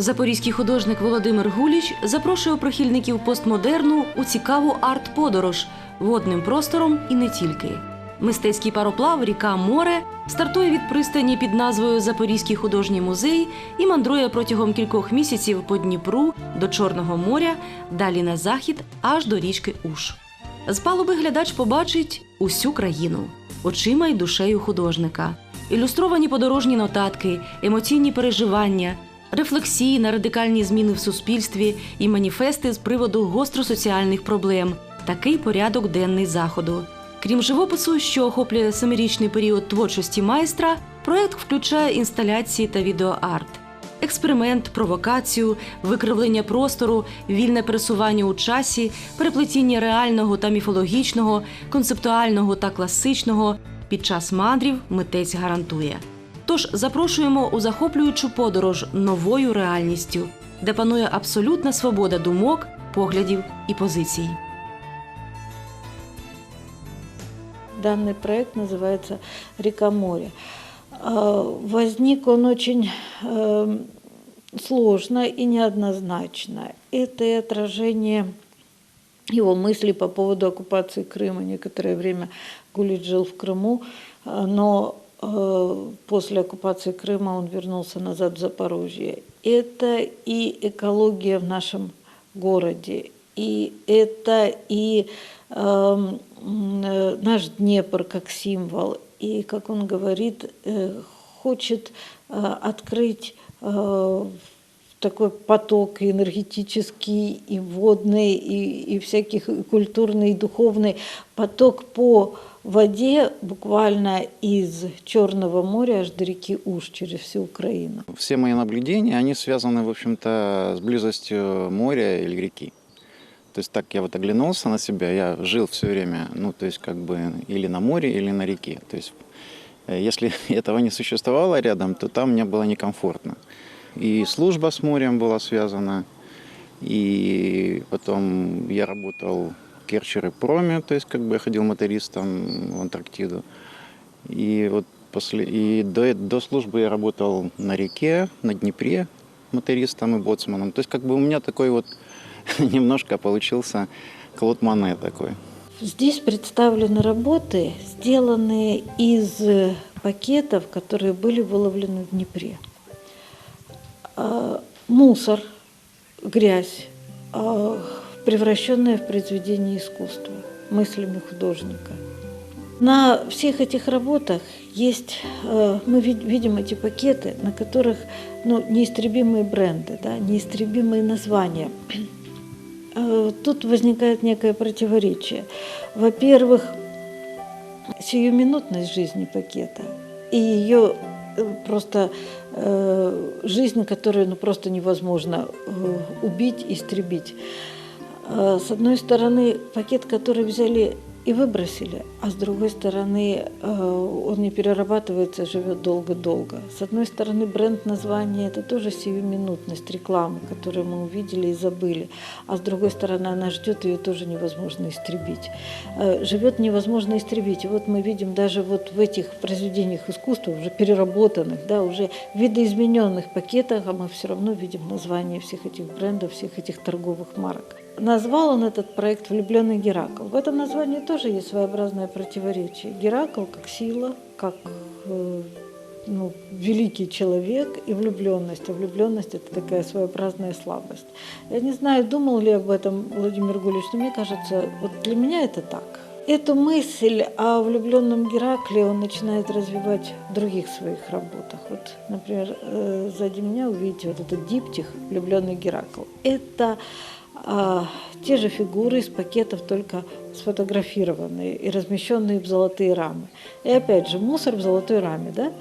Запорізький художник Володимир Гуліч запрошує прихильників постмодерну у цікаву арт-подорож водним простором і не тільки. Мистецький пароплав Ріка Море стартує від пристані під назвою Запорізький художній музей і мандрує протягом кількох місяців по Дніпру до Чорного моря, далі на захід аж до річки Уж. З палуби глядач побачить усю країну очима й душею художника, ілюстровані подорожні нотатки, емоційні переживання, рефлексії на радикальні зміни в суспільстві і маніфести з приводу гостросоціальних проблем. Такий порядок денний заходу. Крім живопису, що охоплює семирічний період творчості майстра, проект включає інсталяції та відеоарт. Експеримент, провокацію, викривлення простору, вільне пересування у часі, переплетіння реального та міфологічного, концептуального та класичного під час мандрів митець гарантує. Тож запрошуємо у захоплюючу подорож новою реальністю, де панує абсолютна свобода думок, поглядів і позицій. Данный проект называется «Река море». А, Возник он очень э, сложно и неоднозначно. Это и отражение его мыслей по поводу оккупации Крыма. Некоторое время Гулич жил в Крыму, э, но э, после оккупации Крыма он вернулся назад в Запорожье. Это и экология в нашем городе, и это и э, наш Днепр как символ. И, как он говорит, э, хочет э, открыть э, такой поток и энергетический, и водный, и, и всяких и культурный, и духовный поток по воде буквально из Черного моря аж до реки Уж через всю Украину. Все мои наблюдения, они связаны, в общем-то, с близостью моря или реки. То есть так я вот оглянулся на себя, я жил все время, ну, то есть как бы или на море, или на реке. То есть э, если этого не существовало рядом, то там мне было некомфортно. И служба с морем была связана, и потом я работал в Керчере проме, то есть как бы я ходил мотористом в Антарктиду. И вот после и до, до службы я работал на реке, на Днепре мотористом и боцманом. То есть как бы у меня такой вот немножко получился Клод Мане такой. Здесь представлены работы, сделанные из э, пакетов, которые были выловлены в Днепре. А, Мусор, грязь, а, превращенная в произведение искусства мыслями художника. На всех этих работах есть, э, мы вид- видим эти пакеты, на которых ну, неистребимые бренды, да, неистребимые названия. Э, Тут возникает некое противоречие. Во-первых, сиюминутность жизни пакета и ее э, просто э, жизнь, которую ну, просто невозможно э, убить, истребить. Э, С одной стороны, пакет, который взяли и выбросили, а с другой стороны, э, он не перерабатывается, живет долго-долго. С одной стороны, бренд названия – это тоже сиюминутность рекламы, которую мы увидели и забыли, а с другой стороны, она ждет, ее тоже невозможно истребить. Э, Живет невозможно истребить. И вот мы видим даже вот в этих произведениях искусства, уже переработанных, да, уже видоизмененных пакетах, а мы все равно видим название всех этих брендов, всех этих торговых марок. Назвал он этот проект «Влюбленный Геракл». В этом названии тоже есть своеобразное противоречие. Геракл как сила, как э, ну, великий человек и влюбленность. А влюбленность – это такая своеобразная слабость. Я не знаю, думал ли об этом Владимир Гулич, но мне кажется, вот для меня это так. Эту мысль о влюбленном Геракле он начинает развивать в других своих работах. Вот, например, э, сзади меня увидите вот этот диптих «Влюбленный Геракл». Это а, те же фигуры из пакетов, только сфотографированные и размещенные в золотые рамы. И опять же, мусор в золотой раме, да?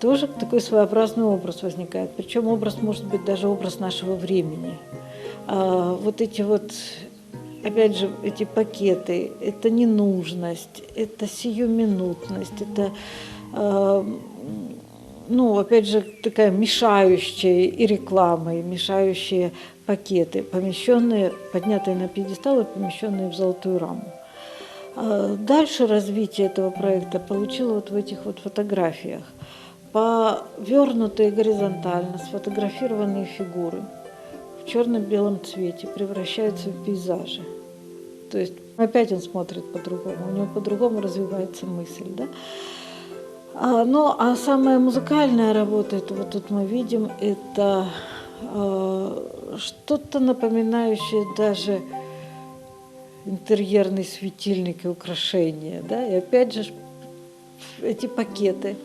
Тоже такой своеобразный образ возникает. Причем образ может быть даже образ нашего времени. А, вот эти вот, опять же, эти пакеты, это ненужность, это сиюминутность, это а, ну, опять же, такая мешающая и реклама, и мешающие пакеты, помещенные, поднятые на пьедестал и помещенные в золотую раму. А Дальше развитие этого проекта получило вот в этих вот фотографиях. повернутые горизонтально, сфотографированные фигуры в черно-белом цвете превращаются в пейзажи. То есть опять он смотрит по-другому, у него по-другому развивается мысль. Да? А, ну, а самая музыкальная работа, это вот тут мы видим, это что-то напоминающее даже интерьерный светильник и украшения. Да? И опять же эти пакеты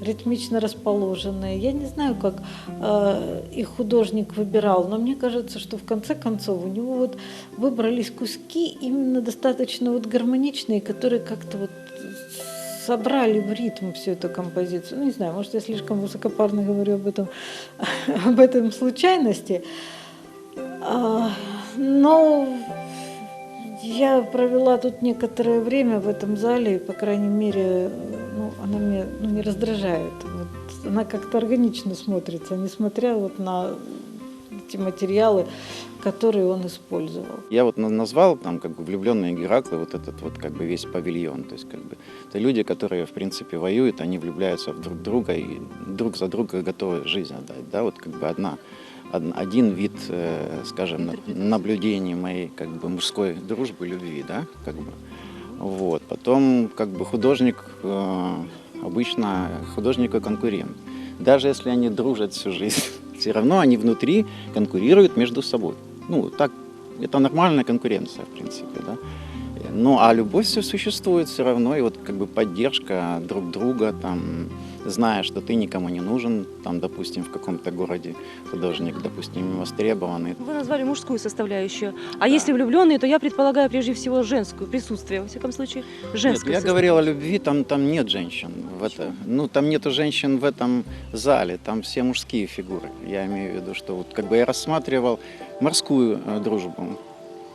ритмично расположенные. Я не знаю, как э, их художник выбирал, но мне кажется, что в конце концов у него вот выбрались куски именно достаточно вот гармоничные, которые как-то вот собрали в ритм всю эту композицию. Ну, не знаю, может, я слишком высокопарно говорю об этом, об этом случайности. А, но я провела тут некоторое время в этом зале, и, по крайней мере, ну, она меня ну, не раздражает. Вот, она как-то органично смотрится, несмотря вот на эти материалы, которые он использовал. Я вот на- назвал там как бы влюбленные Гераклы, вот этот вот как бы весь павильон. То есть как бы это люди, которые в принципе воюют, они влюбляются в друг друга и друг за друга готовы жизнь отдать. Да, вот как бы одна од- один вид, э, скажем, на- наблюдений моей как бы мужской дружбы, любви, да, как бы. Вот. Потом как бы художник, э, обычно художник и конкурент. Даже если они дружат всю жизнь, все равно они внутри конкурируют между собой. Ну, так, это нормальная конкуренция, в принципе, да. Ну, а любовь все существует все равно, и вот как бы поддержка друг друга, там, зная, что ты никому не нужен, там, допустим, в каком-то городе художник, допустим, востребованный. Вы назвали мужскую составляющую. А если влюбленные, то я предполагаю прежде всего женскую, присутствие, во всяком случае, Нет, женское. я говорил о любви, там, там нет женщин. В это, ну, там нету женщин в этом зале, там все мужские фигуры. Я имею в виду, что вот как бы я рассматривал морскую э, дружбу,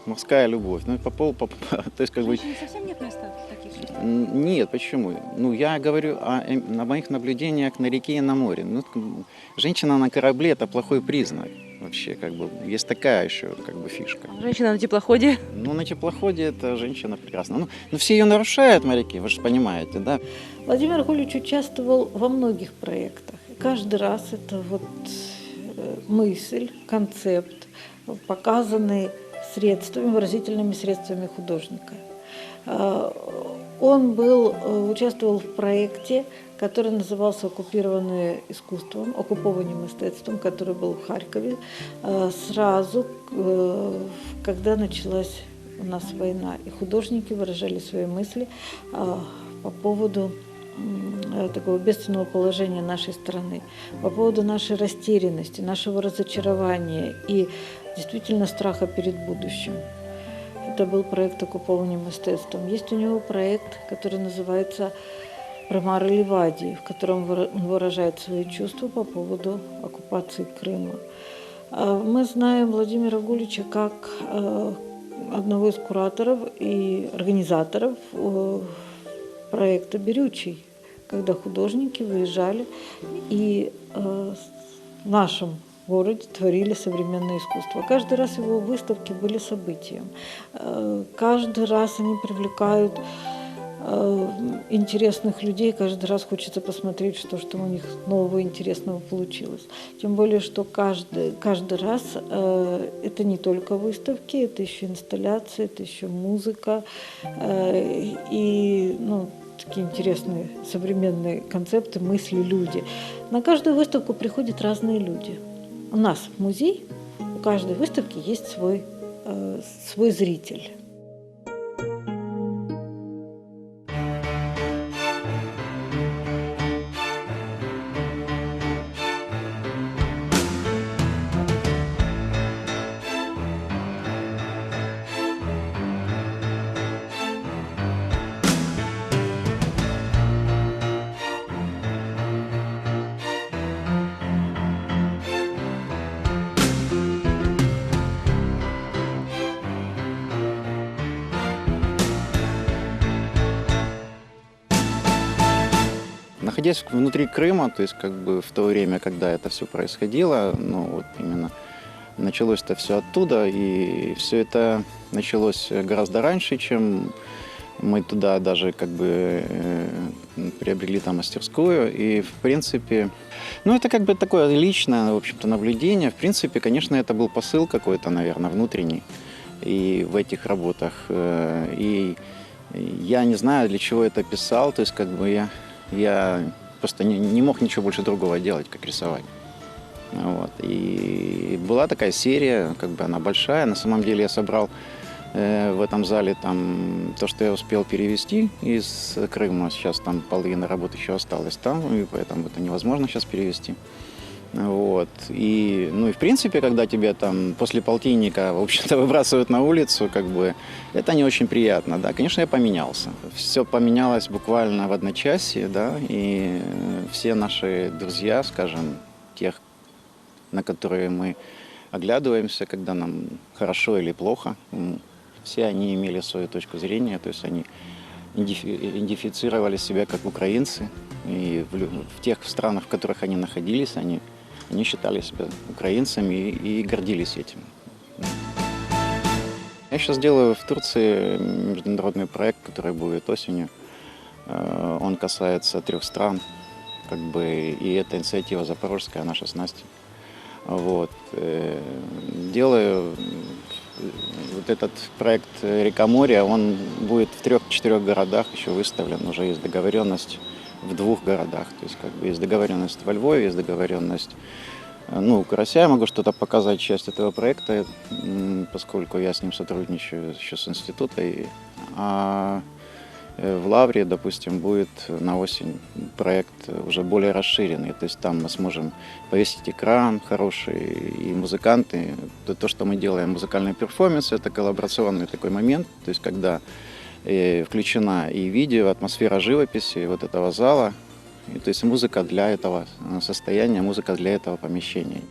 морская любовь. Ну, по пол, по, то есть как бы совсем нет места таких. Н- Нет, почему? Ну, я говорю о, эм, на моих наблюдениях на реке и на море. Ну, женщина на корабле – это плохой признак вообще, как бы. Есть такая еще, как бы, фишка. Женщина на теплоходе. Ну, на теплоходе это женщина прекрасна. Ну, ну, все ее нарушают, моряки, вы же понимаете, да? Владимир Гулич участвовал во многих проектах. Каждый раз это вот э, мысль, концепт, показанный средствами, выразительными средствами художника. Э, Он был, э, участвовал в проекте, который назывался «Оккупированное искусством», «Оккупованным искусством», который был в Харькове, э, сразу, э, когда началась у нас война. И художники выражали свои мысли э, по поводу э, такого бедственного положения нашей страны, по поводу нашей растерянности, нашего разочарования и действительно страха перед будущим. Это был проект «Оккупованным естеством». Есть у него проект, который называется «Промары Ливадии», в котором он выражает свои чувства по поводу оккупации Крыма. А Мы знаем Владимира Гулича как э, одного из кураторов и организаторов э, проекта «Берючий», когда художники выезжали и э, в нашем городе творили современное искусство. Каждый раз его выставки были событием. Э, Каждый раз они привлекают э, интересных людей. Каждый раз хочется посмотреть, что, что у них нового интересного получилось. Тем более, что каждый, каждый раз э, это не только выставки, это еще инсталляции, это еще музыка. э, и ну, такие интересные современные концепты, мысли, люди. На каждую выставку приходят разные люди. У нас музей у каждой выставки есть свой, э, свой зритель. Находясь внутри Крыма, то есть как бы в то время, когда это все происходило, ну вот именно началось это все оттуда, и все это началось гораздо раньше, чем Мы туда даже как бы э, приобрели там мастерскую. И, в принципе, ну, это как бы такое личное, в общем-то, наблюдение. В принципе, конечно, это был посыл какой-то, наверное, внутренний и в этих работах. Э, И я не знаю, для чего это писал. То есть, как бы я, я просто не, не мог ничего больше другого делать, как рисовать. Вот. И была такая серия, как бы она большая. На самом деле я собрал э, в этом зале там то, что я успел перевести из Крыма. Сейчас там половина работы еще осталась там, и поэтому это невозможно сейчас перевести. Вот. И, ну и в принципе, когда тебя там после полтинника, в общем-то, выбрасывают на улицу, как бы, это не очень приятно, да. Конечно, я поменялся. Все поменялось буквально в одночасье, да, и э, все наши друзья, скажем, тех, на которые мы оглядываемся, когда нам хорошо или плохо, все они имели свою точку зрения, то есть они идентифи- идентифицировали себя как украинцы, и в, в тех странах, в которых они находились, они, они считали себя украинцами и, гордились этим. Я сейчас делаю в Турции международный проект, который будет осенью. Э, Он касается трех стран, как бы, и это инициатива Запорожская, наша с Настей. Вот. э, Делаю э, вот этот проект «Река моря», он будет в трех-четырех городах еще выставлен, уже есть договоренность в двух городах. То есть как бы есть договоренность во Львове, есть договоренность э, ну, Карася я могу что-то показать, часть этого проекта, поскольку я с ним сотрудничаю еще с института. И, а э, в Лавре, допустим, будет на осень проект уже более расширенный. То есть там мы сможем повесить экран хороший и музыканты. То, что мы делаем, музыкальный перформанс, это коллаборационный такой момент. То есть когда включена и видео, атмосфера живописи вот этого зала, и, то есть музыка для этого э, состояния, музыка для этого помещения.